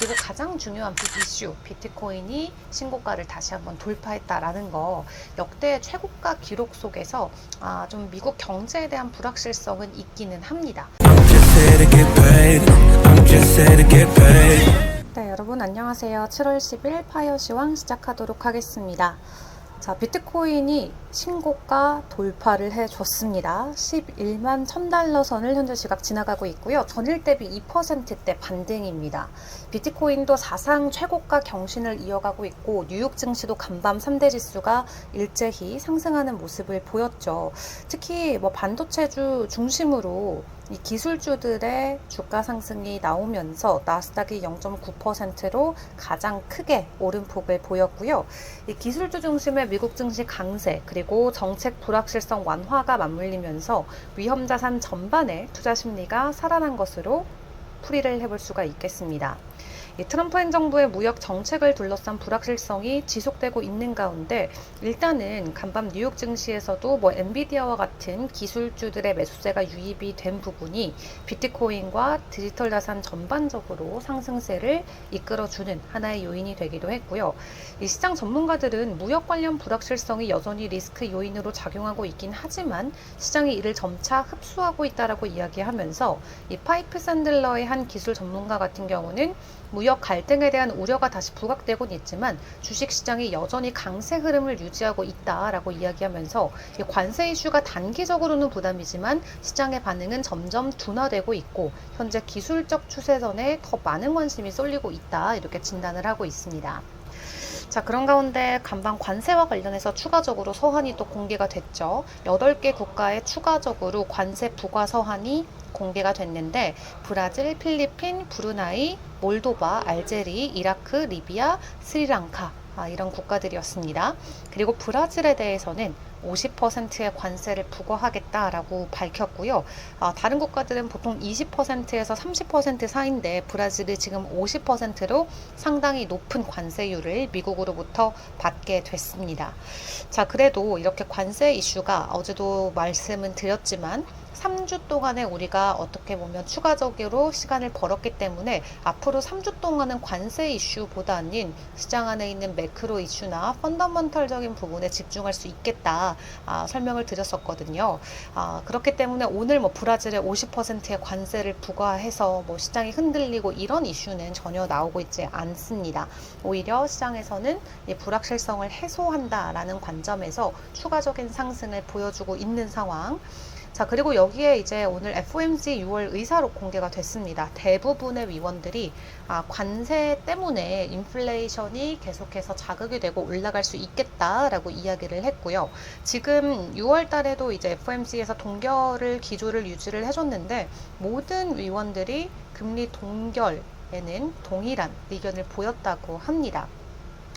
그리고 가장 중요한 빅 이슈, 비트코인이 신고가를 다시 한번 돌파했다라는 거 역대 최고가 기록 속에서 아, 좀 미국 경제에 대한 불확실성은 있기는 합니다. 네, 여러분 안녕하세요. 7월 10일 파이어 시황 시작하도록 하겠습니다. 자, 비트코인이 신고가 돌파를 해줬습니다. 11만 1000달러 선을 현재 시각 지나가고 있고요. 전일 대비 2%대 반등입니다. 비트코인도 사상 최고가 경신을 이어가고 있고 뉴욕 증시도 간밤 3대 지수가 일제히 상승하는 모습을 보였죠. 특히 뭐 반도체주 중심으로 이 기술주들의 주가 상승이 나오면서 나스닥이 0.9%로 가장 크게 오름폭을 보였고요. 이 기술주 중심의 미국 증시 강세 그리고 정책 불확실성 완화가 맞물리면서 위험 자산 전반의 투자 심리가 살아난 것으로 풀이를 해볼 수가 있겠습니다. 이 트럼프 행정부의 무역 정책을 둘러싼 불확실성이 지속되고 있는 가운데 일단은 간밤 뉴욕 증시에서도 뭐 엔비디아와 같은 기술주들의 매수세가 유입이 된 부분이 비트코인과 디지털 자산 전반적으로 상승세를 이끌어주는 하나의 요인이 되기도 했고요. 이 시장 전문가들은 무역 관련 불확실성이 여전히 리스크 요인으로 작용하고 있긴 하지만 시장이 이를 점차 흡수하고 있다라고 이야기하면서 이 파이프 샌들러의 한 기술 전문가 같은 경우는 무역 갈등에 대한 우려가 다시 부각되곤 있지만 주식 시장이 여전히 강세 흐름을 유지하고 있다라고 이야기하면서 이 관세 이슈가 단기적으로는 부담이지만 시장의 반응은 점점 둔화되고 있고 현재 기술적 추세선에 더 많은 관심이 쏠리고 있다 이렇게 진단을 하고 있습니다. 자, 그런 가운데 간방 관세와 관련해서 추가적으로 서한이 또 공개가 됐죠. 8개 국가에 추가적으로 관세 부과 서한이 공개가 됐는데 브라질, 필리핀, 브루나이, 몰도바, 알제리, 이라크, 리비아, 스리랑카 아, 이런 국가들이었습니다. 그리고 브라질에 대해서는 50%의 관세를 부과하겠다라고 밝혔고요. 아, 다른 국가들은 보통 20%에서 30% 사이인데 브라질이 지금 50%로 상당히 높은 관세율을 미국으로부터 받게 됐습니다. 자, 그래도 이렇게 관세 이슈가 어제도 말씀은 드렸지만 3주 동안에 우리가 어떻게 보면 추가적으로 시간을 벌었기 때문에 앞으로 3주 동안은 관세 이슈보다는 시장 안에 있는 매크로 이슈나 펀더먼털적인 부분에 집중할 수 있겠다 아, 설명을 드렸었거든요. 아, 그렇기 때문에 오늘 뭐 브라질의 50%의 관세를 부과해서 뭐 시장이 흔들리고 이런 이슈는 전혀 나오고 있지 않습니다. 오히려 시장에서는 이 불확실성을 해소한다라는 관점에서 추가적인 상승을 보여주고 있는 상황. 자, 그리고 여기에 이제 오늘 FOMC 6월 의사록 공개가 됐습니다. 대부분의 위원들이 아, 관세 때문에 인플레이션이 계속해서 자극이 되고 올라갈 수 있겠다라고 이야기를 했고요. 지금 6월 달에도 이제 FOMC에서 동결을 기조를 유지를 해줬는데 모든 위원들이 금리 동결에는 동일한 의견을 보였다고 합니다.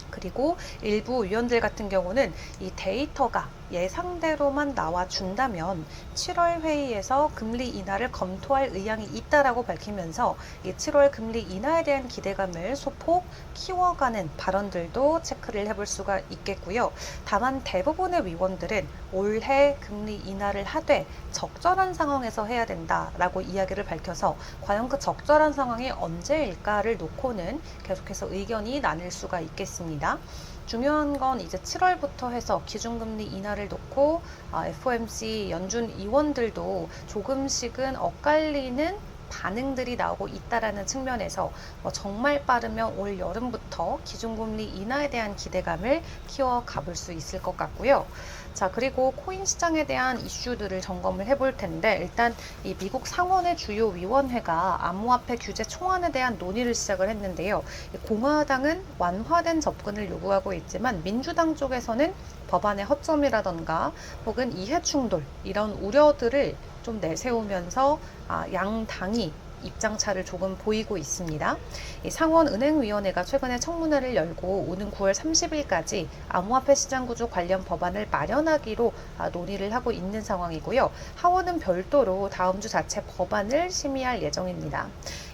그리고 일부 위원들 같은 경우는 이 데이터가 예상대로만 나와 준다면 7월 회의에서 금리 인하를 검토할 의향이 있다라고 밝히면서 이 7월 금리 인하에 대한 기대감을 소폭 키워가는 발언들도 체크를 해볼 수가 있겠고요. 다만 대부분의 위원들은 올해 금리 인하를 하되 적절한 상황에서 해야 된다라고 이야기를 밝혀서 과연 그 적절한 상황이 언제일까를 놓고는 계속해서 의견이 나뉠 수가 있겠습니다. 중요한 건 이제 7월부터 해서 기준금리 인하를 놓고 아, FOMC 연준 의원들도 조금씩은 엇갈리는 반응들이 나오고 있다라는 측면에서 뭐 정말 빠르면 올 여름부터 기준금리 인하에 대한 기대감을 키워 가볼 수 있을 것 같고요. 자, 그리고 코인 시장에 대한 이슈들을 점검을 해볼 텐데, 일단 이 미국 상원의 주요 위원회가 암호화폐 규제 총안에 대한 논의를 시작을 했는데요. 이 공화당은 완화된 접근을 요구하고 있지만, 민주당 쪽에서는 법안의 허점이라던가 혹은 이해 충돌, 이런 우려들을 좀 내세우면서 아, 양 당이 입장차를 조금 보이고 있습니다. 이 상원은행위원회가 최근에 청문회를 열고 오는 9월 30일까지 암호화폐 시장 구조 관련 법안을 마련하기로 아, 논의를 하고 있는 상황이고요. 하원은 별도로 다음 주 자체 법안을 심의할 예정입니다.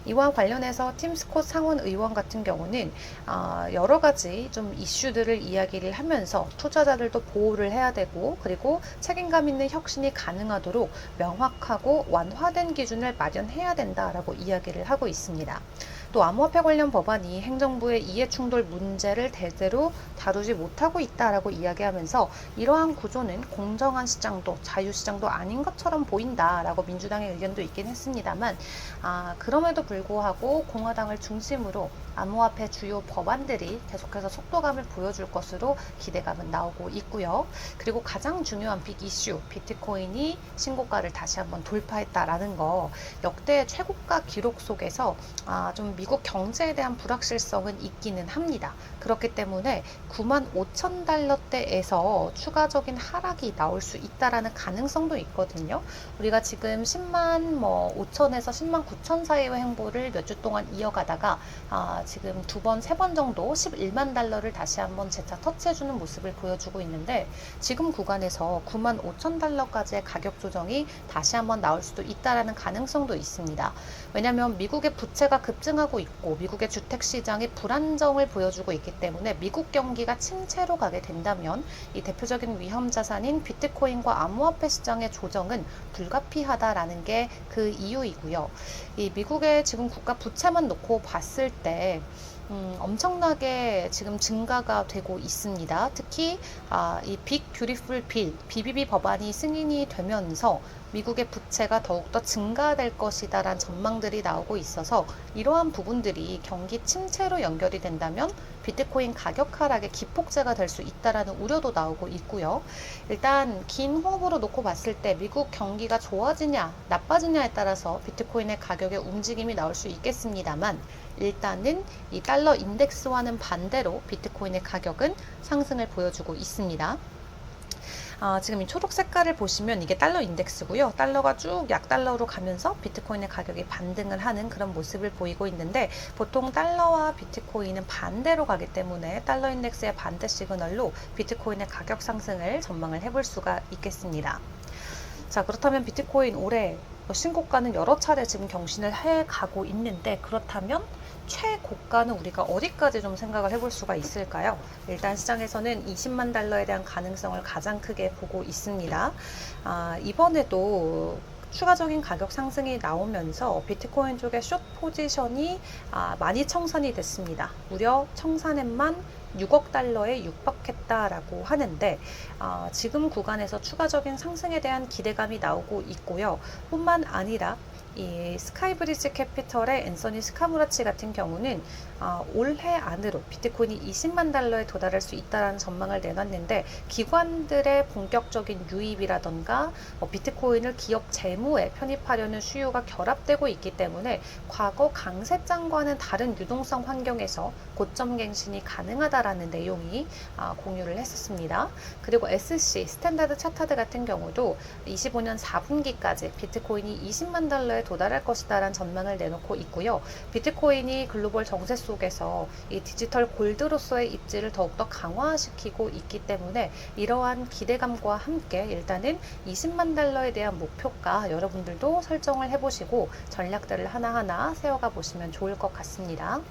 이와 관련해서 팀 스콧 상원 의원 같은 경우는 아, 여러 가지 좀 이슈들을 이야기를 하면서 투자자들도 보호를 해야 되고 그리고 책임감 있는 혁신이 가능하도록 명확하고 완화된 기준을 마련해야 된다라고 이야기를 하고 있습니다. 또 암호화폐 관련 법안이 행정부의 이해 충돌 문제를 대대로 다루지 못하고 있다라고 이야기하면서 이러한 구조는 공정한 시장도 자유시장도 아닌 것처럼 보인다라고 민주당의 의견도 있긴 했습니다만 아, 그럼에도 불구하고 공화당을 중심으로 암호화폐 주요 법안들이 계속해서 속도감을 보여줄 것으로 기대감은 나오고 있고요. 그리고 가장 중요한 빅 이슈 비트코인이 신고가를 다시 한번 돌파했다라는 거 역대 최고가 기록 속에서 아, 좀 미국 경제에 대한 불확실성은 있기는 합니다. 그렇기 때문에 9만 5천 달러대에서 추가적인 하락이 나올 수 있다라는 가능성도 있거든요. 우리가 지금 10만 뭐 5천에서 10만 9천 사이의 행보를 몇 주 동안 이어가다가 아, 지금 두 번, 세 번 정도 11만 달러를 다시 한번 재차 터치해주는 모습을 보여주고 있는데 지금 구간에서 9만 5천 달러까지의 가격 조정이 다시 한번 나올 수도 있다라는 가능성도 있습니다. 왜냐하면 미국의 부채가 급증하고 있고 미국의 주택 시장이 불안정을 보여주고 있기 때문에 미국 경기가 침체로 가게 된다면 이 대표적인 위험 자산인 비트코인과 암호화폐 시장의 조정은 불가피하다라는 게 그 이유이고요. 이 미국의 지금 국가 부채만 놓고 봤을 때 음, 엄청나게 지금 증가가 되고 있습니다. 특히 아, 이빅 뷰티풀 빌 BBB 법안이 승인이 되면서 미국의 부채가 더욱더 증가될 것이다라는 전망들이 나오고 있어서 이러한 부분들이 경기 침체로 연결이 된다면 비트코인 가격 하락의 기폭제가 될 수 있다라는 우려도 나오고 있고요. 일단 긴 호흡으로 놓고 봤을 때 미국 경기가 좋아지냐 나빠지냐에 따라서 비트코인의 가격의 움직임이 나올 수 있겠습니다만 일단은 이 달러 인덱스와는 반대로 비트코인의 가격은 상승을 보여주고 있습니다. 아, 지금 이 초록 색깔을 보시면 이게 달러 인덱스고요. 달러가 쭉 약달러로 가면서 비트코인의 가격이 반등을 하는 그런 모습을 보이고 있는데 보통 달러와 비트코인은 반대로 가기 때문에 달러 인덱스의 반대 시그널로 비트코인의 가격 상승을 전망을 해볼 수가 있겠습니다. 자, 그렇다면 비트코인 올해 뭐 신고가는 여러 차례 지금 경신을 해 가고 있는데 그렇다면 최고가는 우리가 어디까지 좀 생각을 해볼 수가 있을까요? 일단 시장에서는 20만 달러에 대한 가능성을 가장 크게 보고 있습니다. 아, 이번에도 추가적인 가격 상승이 나오면서 비트코인 쪽의 숏 포지션이 아, 많이 청산이 됐습니다. 무려 청산액만 6억 달러에 육박했다라고 하는데 아, 지금 구간에서 추가적인 상승에 대한 기대감이 나오고 있고요. 뿐만 아니라 이 스카이브리지 캐피털의 앤서니 스카무라치 같은 경우는 아, 올해 안으로 비트코인이 20만 달러에 도달할 수 있다는 전망을 내놨는데 기관들의 본격적인 유입이라던가 뭐 비트코인을 기업 재무에 편입하려는 수요가 결합되고 있기 때문에 과거 강세장과는 다른 유동성 환경에서 고점 갱신이 가능하다라는 내용이 아, 공유를 했었습니다. 그리고 SC 스탠다드 차타드 같은 경우도 25년 4분기까지 비트코인이 20만 달러에 도달할 것이다라는 전망을 내놓고 있고요. 비트코인이 글로벌 정세 속에서 이 디지털 골드로서의 입지를 더욱더 강화시키고 있기 때문에 이러한 기대감과 함께 일단은 20만 달러에 대한 목표가 여러분들도 설정을 해보시고 전략들을 하나하나 세워가 보시면 좋을 것 같습니다.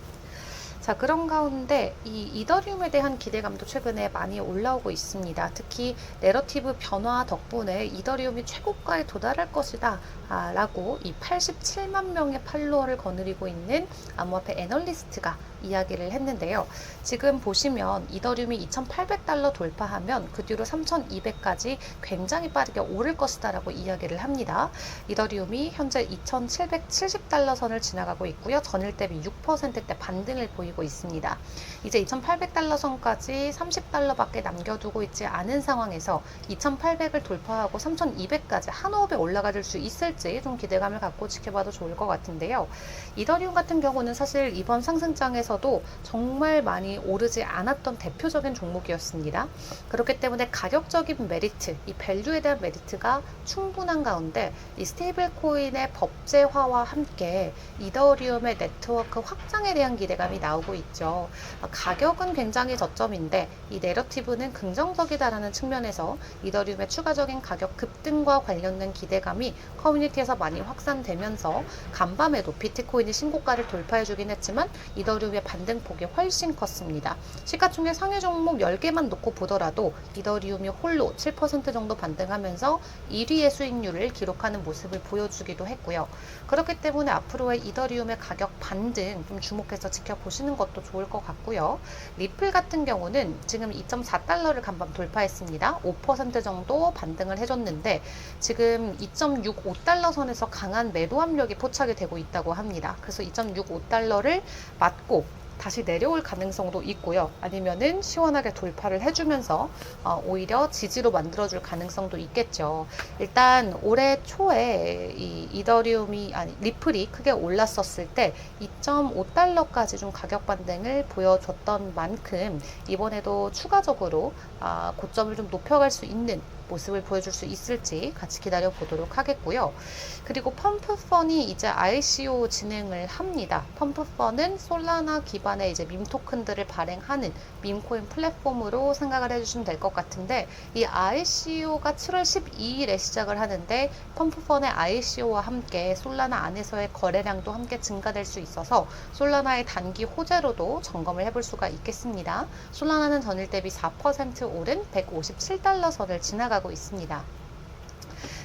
자, 그런 가운데 이 이더리움에 대한 기대감도 최근에 많이 올라오고 있습니다. 특히 내러티브 변화 덕분에 이더리움이 최고가에 도달할 것이다. 아, 라고 이 87만 명의 팔로워를 거느리고 있는 암호화폐 애널리스트가 이야기를 했는데요. 지금 보시면 이더리움이 2,800달러 돌파하면 그 뒤로 3,200까지 굉장히 빠르게 오를 것이다라고 이야기를 합니다. 이더리움이 현재 2,770달러 선을 지나가고 있고요. 전일 대비 6%대 반등을 보이고 있습니다. 이제 2,800달러 선까지 30달러밖에 남겨두고 있지 않은 상황에서 2,800을 돌파하고 3,200까지 한 호흡에 올라갈 수 있을지 좀 기대감을 갖고 지켜봐도 좋을 것 같은데요. 이더리움 같은 경우는 사실 이번 상승장에서 도 정말 많이 오르지 않았던 대표적인 종목이었습니다. 그렇기 때문에 가격적인 메리트, 이 밸류에 대한 메리트가 충분한 가운데 이 스테이블 코인의 법제화와 함께 이더리움의 네트워크 확장에 대한 기대감이 나오고 있죠. 아, 가격은 굉장히 저점인데 이 내러티브는 긍정적이다라는 측면에서 이더리움의 추가적인 가격 급등과 관련된 기대감이 커뮤니티에서 많이 확산되면서 간밤에도 비트코인이 신고가를 돌파해주긴 했지만 이더리움의 반등폭이 훨씬 컸습니다. 시가총액 상위 종목 10개만 놓고 보더라도 이더리움이 홀로 7% 정도 반등하면서 1위의 수익률을 기록하는 모습을 보여주기도 했고요. 그렇기 때문에 앞으로의 이더리움의 가격 반등 좀 주목해서 지켜보시는 것도 좋을 것 같고요. 리플 같은 경우는 지금 2.4달러를 간밤 돌파했습니다. 5% 정도 반등을 해줬는데 지금 2.65달러 선에서 강한 매도 압력이 포착이 되고 있다고 합니다. 그래서 2.65달러를 맞고 다시 내려올 가능성도 있고요. 아니면은 시원하게 돌파를 해주면서 어, 오히려 지지로 만들어줄 가능성도 있겠죠. 일단 올해 초에 이 이더리움이 아니 리플이 크게 올랐었을 때 2.5달러까지 좀 가격 반등을 보여줬던 만큼 이번에도 추가적으로 아, 고점을 좀 높여갈 수 있는 모습을 보여줄 수 있을지 같이 기다려 보도록 하겠고요. 그리고 펌프펀이 이제 ICO 진행을 합니다. 펌프펀은 솔라나 기반의 이제 밈 토큰들을 발행하는 밈코인 플랫폼으로 생각을 해주시면 될 것 같은데 이 ICO가 7월 12일에 시작을 하는데 펌프펀의 ICO와 함께 솔라나 안에서의 거래량도 함께 증가될 수 있어서 솔라나의 단기 호재로도 점검을 해볼 수가 있겠습니다. 솔라나는 전일 대비 4% 오른 157달러 선을 지나가 고 있습니다.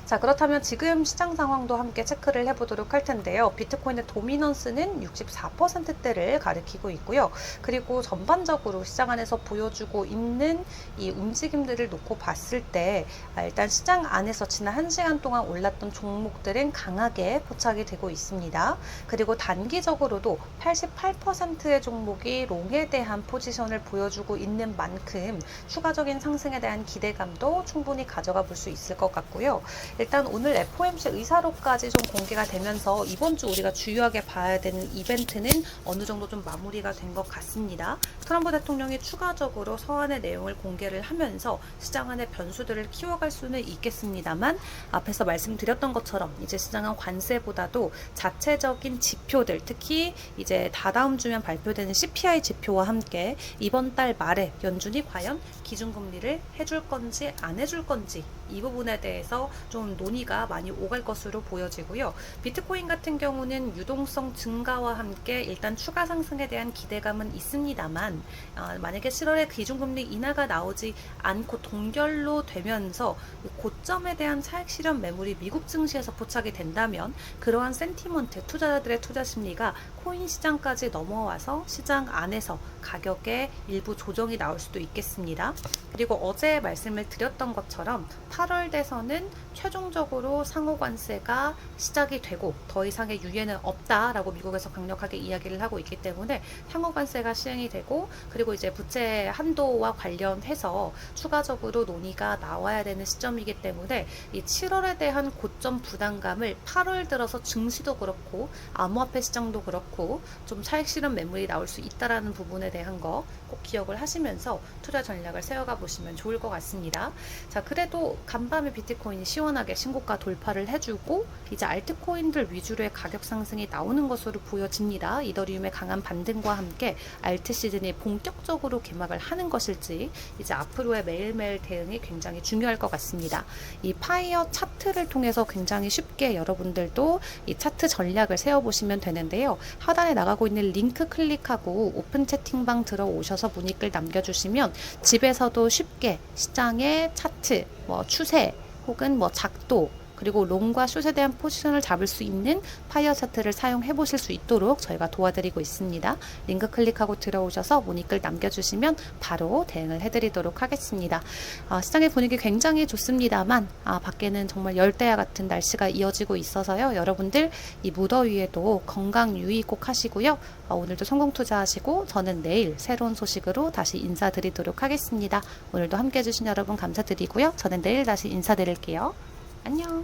자, 그렇다면 지금 시장 상황도 함께 체크를 해보도록 할 텐데요. 비트코인의 도미넌스는 64%대를 가리키고 있고요. 그리고 전반적으로 시장 안에서 보여주고 있는 이 움직임들을 놓고 봤을 때 아, 일단 시장 안에서 지난 1시간 동안 올랐던 종목들은 강하게 포착이 되고 있습니다. 그리고 단기적으로도 88%의 종목이 롱에 대한 포지션을 보여주고 있는 만큼 추가적인 상승에 대한 기대감도 충분히 가져가 볼 수 있을 것 같고요. 일단 오늘 FOMC 의사록까지 좀 공개가 되면서 이번 주 우리가 주요하게 봐야 되는 이벤트는 어느 정도 좀 마무리가 된 것 같습니다. 트럼프 대통령이 추가적으로 서한의 내용을 공개를 하면서 시장 안의 변수들을 키워갈 수는 있겠습니다만 앞에서 말씀드렸던 것처럼 이제 시장은 관세보다도 자체적인 지표들 특히 이제 다다음 주면 발표되는 CPI 지표와 함께 이번 달 말에 연준이 과연 기준금리를 해줄 건지 안 해줄 건지 이 부분에 대해서 좀 논의가 많이 오갈 것으로 보여지고요. 비트코인 같은 경우는 유동성 증가와 함께 일단 추가 상승에 대한 기대감은 있습니다만 어, 만약에 7월에 기준금리 인하가 나오지 않고 동결로 되면서 고점에 대한 차익 실현 매물이 미국 증시에서 포착이 된다면 그러한 센티먼트 투자자들의 투자 심리가 코인 시장까지 넘어와서 시장 안에서 가격에 일부 조정이 나올 수도 있겠습니다. 그리고 어제 말씀을 드렸던 것처럼 8월 돼서는 최종적으로 상호 관세가 시작이 되고 더 이상의 유예는 없다라고 미국에서 강력하게 이야기를 하고 있기 때문에 상호 관세가 시행이 되고 그리고 이제 부채 한도와 관련해서 추가적으로 논의가 나와야 되는 시점이기 때문에 이 7월에 대한 고점 부담감을 8월 들어서 증시도 그렇고 암호화폐 시장도 그렇고 좀 차익 실현 매물이 나올 수 있다라는 부분에 대한 거 꼭 기억을 하시면서 투자 전략을 세워가 보시면 좋을 것 같습니다. 자, 그래도 간밤에 비트코인이 시원하게 신고가 돌파를 해주고 이제 알트코인들 위주로의 가격 상승이 나오는 것으로 보여집니다. 이더리움의 강한 반등과 함께 알트 시즌이 본격적으로 개막을 하는 것일지 이제 앞으로의 매일매일 대응이 굉장히 중요할 것 같습니다. 이 파이어 차트를 통해서 굉장히 쉽게 여러분들도 이 차트 전략을 세워보시면 되는데요. 하단에 나가고 있는 링크 클릭하고 오픈 채팅방 들어오셔서 문의글 남겨주시면 집에서도 쉽게 시장의 차트, 뭐 추세 혹은 뭐 작도 그리고 롱과 숏에 대한 포지션을 잡을 수 있는 파이어 차트를 사용해 보실 수 있도록 저희가 도와드리고 있습니다. 링크 클릭하고 들어오셔서 문의글 남겨주시면 바로 대응을 해드리도록 하겠습니다. 아, 시장의 분위기 굉장히 좋습니다만 아, 밖에는 정말 열대야 같은 날씨가 이어지고 있어서요. 여러분들 이 무더위에도 건강 유의 꼭 하시고요. 아, 오늘도 성공 투자하시고 저는 내일 새로운 소식으로 다시 인사드리도록 하겠습니다. 오늘도 함께 해주신 여러분 감사드리고요. 저는 내일 다시 인사드릴게요. 안녕.